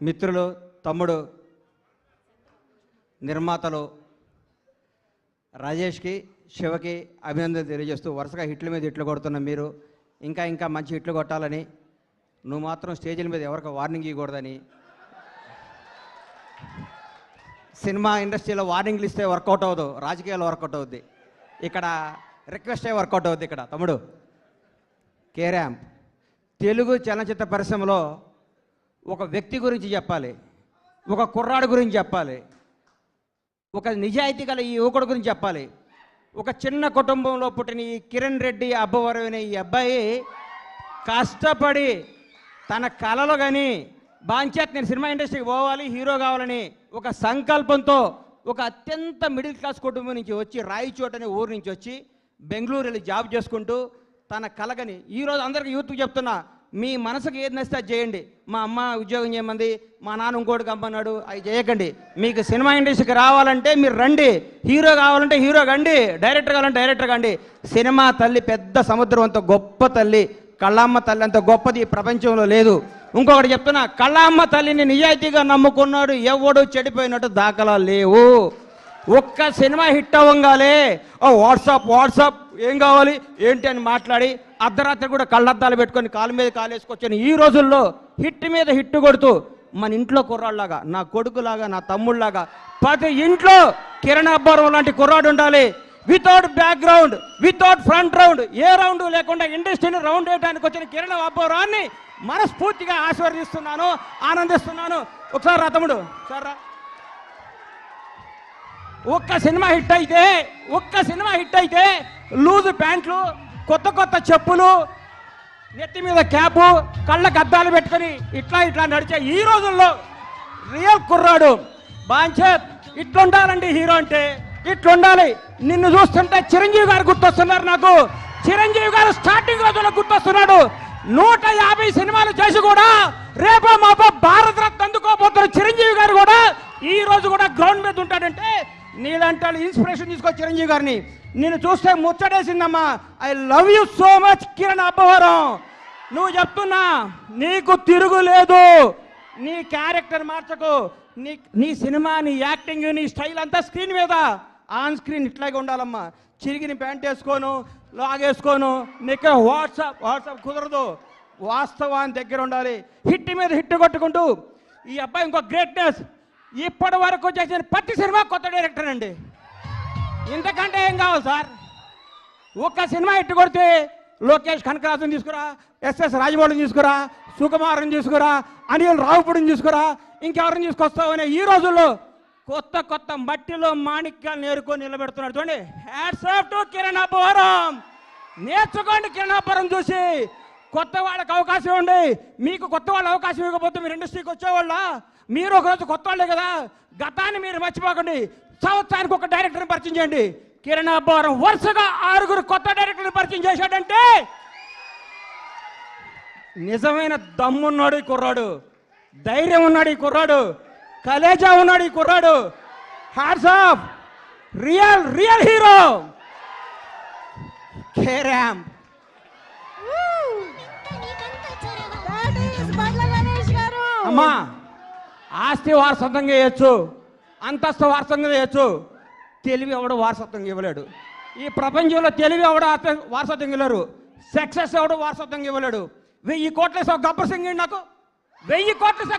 మిత్రులు తమ్ముడు నిర్మాతలు రాజేష్కి శివకి అభినందన తెలియజేస్తూ వరుసగా హిట్ల మీద హిట్లు కొడుతున్న మీరు ఇంకా ఇంకా మంచి హిట్లు కొట్టాలని నువ్వు మాత్రం స్టేజీల మీద ఎవరికి వార్నింగ్ ఇవ్వకూడదని. సినిమా ఇండస్ట్రీలో వార్నింగ్లు ఇస్తే వర్కౌట్ అవ్వదు రాజకీయాలు వర్కౌట్ అవుద్ది. ఇక్కడ రిక్వెస్టే వర్కౌట్ అవుద్ది ఇక్కడ తమ్ముడు. కేరామ్ తెలుగు చలనచిత్ర పరిశ్రమలో ఒక వ్యక్తి గురించి చెప్పాలి ఒక కుర్రాడు గురించి చెప్పాలి ఒక నిజాయితీ గల ఈ యువకుడు గురించి చెప్పాలి. ఒక చిన్న కుటుంబంలో పుట్టిన ఈ కిరణ్ రెడ్డి అబ్బవరం అనే ఈ అబ్బాయి కష్టపడి తన కళలు కానీ బాంచేత్ నేను సినిమా ఇండస్ట్రీకి పోవాలి హీరో కావాలని ఒక సంకల్పంతో ఒక అత్యంత మిడిల్ క్లాస్ కుటుంబం నుంచి వచ్చి రాయిచోట అనే ఊరు నుంచి వచ్చి బెంగళూరు వెళ్ళి జాబ్ చేసుకుంటూ తన కలగని ఈరోజు అందరికీ యూత్కి చెప్తున్నా మీ మనసుకు ఏది నచ్చితే అది చేయండి. మా అమ్మ ఉద్యోగం చేయమంది మా నాన్న ఇంకోటి కమ్మన్నాడు అవి చేయకండి. మీకు సినిమా ఇండస్ట్రీకి రావాలంటే మీరు రండి. హీరో కావాలంటే హీరో కండి డైరెక్టర్ కావాలంటే డైరెక్టర్ కండి. సినిమా తల్లి పెద్ద సముద్రం అంత గొప్ప తల్లి కళ్ళమ్మ తల్లి అంత గొప్పది ఈ ప్రపంచంలో లేదు. ఇంకొకటి చెప్తున్నా కళ్ళమ్మ తల్లిని నిజాయితీగా నమ్ముకున్నాడు ఎవడు చెడిపోయినట్టు దాఖలా లేవు. ఒక్క సినిమా హిట్ అవ్వగాలే ఓ వాట్సాప్ వాట్సాప్ ఏం కావాలి ఏంటి అని మాట్లాడి అర్ధరాత్రి కూడా కళ్ళద్దాలు పెట్టుకొని కాలు మీద కాలేసుకొచ్చాను ఈ రోజుల్లో హిట్ మీద హిట్ కొడుతూ మన ఇంట్లో కుర్రాళ్ళలాగా నా కొడుకులాగా నా తమ్ముళ్ళలాగా ప్రతి ఇంట్లో కిరణ్ అబ్బారం లాంటి కుర్రాడు ఉండాలి. Without background without front round a round లేకుండా ఇండస్ట్రీని రౌండ్ వేయడానికి వచ్చిన కిరణ్ అబ్బారాన్ని మనస్ఫూర్తిగా ఆశీర్వదిస్తున్నాను ఆనందిస్తున్నాను. ఒకసారి రా తమ్ముడు ఒక్క సినిమా హిట్ అయితే ఒక్క సినిమా హిట్ అయితే లూజ్ ప్యాంట్లు కొత్త కొత్త చెప్పులు నెత్తి మీద క్యాపు కళ్ళకు అద్దాలు పెట్టుకొని ఇట్లా ఇట్లా నడిచే ఈ రోజుల్లో రియల్ కుర్రాడు బాంచేత్ ఇట్లుండాలండి హీరో అంటే ఇట్లుండాలి. నిన్ను చూస్తుంటే చిరంజీవి గారు గుర్తొస్తున్నారు నాకు. చిరంజీవి గారు స్టార్టింగ్ రోజుల్లో గుర్తొస్తున్నాడు. నూట యాభై సినిమాలు చేసి కూడా రేపో మాపో భారత రత్న అందుకోబోతున్న చిరంజీవి గారు కూడా ఈ రోజు కూడా గ్రౌండ్ మీద ఉంటాడంటే నీలాంటి వాళ్ళు ఇన్స్పిరేషన్ తీసుకో చిరంజీవి గారిని నేను చూస్తే ముచ్చటేసిందమ్మా. I love you so much Kiran Abbavaram. నువ్వు చెప్తున్నా నీకు తిరుగులేదు నీ క్యారెక్టర్ మార్చకు. నీ నీ సినిమా నీ యాక్టింగ్ నీ స్టైల్ అంతా స్క్రీన్ మీద. ఆన్ స్క్రీన్ ఇట్లాగే ఉండాలమ్మా. చిరిగిన ప్యాంట్ వేసుకోను లాగేసుకోను నీకు వాట్సాప్ వాట్సాప్ కుదరదు. వాస్తవాన్ని దగ్గర ఉండాలి. హిట్ మీద హిట్ కొట్టుకుంటూ. ఈ అబ్బాయి ఇంకో గ్రేట్నెస్ ఇప్పటి వరకు చేసిన ప్రతి సినిమా కొత్త డైరెక్టర్ అండి. ఇంతకంటే ఏం కావాలి సార్? ఒక్క సినిమా ఇట్టు కొడితే లోకేష్ కనకరాజుని తీసుకురా ఎస్ఎస్ రాజమౌళిని తీసుకురా సుకుమారుని తీసుకురా అనిల్ రావుపుడిని తీసుకురా ఇంకెవరిని తీసుకొస్తావనే అనే ఈ రోజుల్లో కొత్త కొత్త మట్టిలో మాణిక్యాలు నేరుకొని నిలబెడుతున్నాడు. చూడండి hats off to Kiran Abbavaram. నేర్చుకోండి కిరణ్ అబ్బవరం చూసి. కొత్త వాళ్ళకి అవకాశం ఇవ్వండి మీకు కొత్త వాళ్ళు అవకాశం ఇవ్వకపోతే మీరు ఇండస్ట్రీకి వచ్చేవాళ్ళ? మీరు ఒకరోజు కొత్త వాళ్ళే కదా? గతాన్ని మీరు మర్చిపోకండి. సంవత్సరానికి ఒక డైరెక్టర్ని పరిచయం చేయండి. కిరణ్ అబ్బారం వరుసగా ఆరుగురు కొత్త డైరెక్టర్ని పరిచయం చేశాడంటే నిజమైన దమ్మున్నాడు ఈ కుర్రాడు. ధైర్యం ఉన్నాడు ఈ కుర్రాడు. కలేజా ఉన్నాడు ఈ కుర్రాడు. Hats off real real hero carrom అమ్మా ఆస్తి వారసత్వంగా ఇవ్వచ్చు అంతస్తు వారసత్వంగా ఇవ్వచ్చు తెలివి ఎవడు వారసత్వంగా ఇవ్వలేడు. ఈ ప్రపంచంలో తెలివి ఎవడు ఆస్తి- వారసత్వంగా ఇవ్వలేరు సక్సెస్ ఎవడు వారసత్వంగా ఇవ్వలేడు. వెయ్యి కోట్ల గబ్బర్ సింగ్ నాకు. వెయ్యి కోట్ల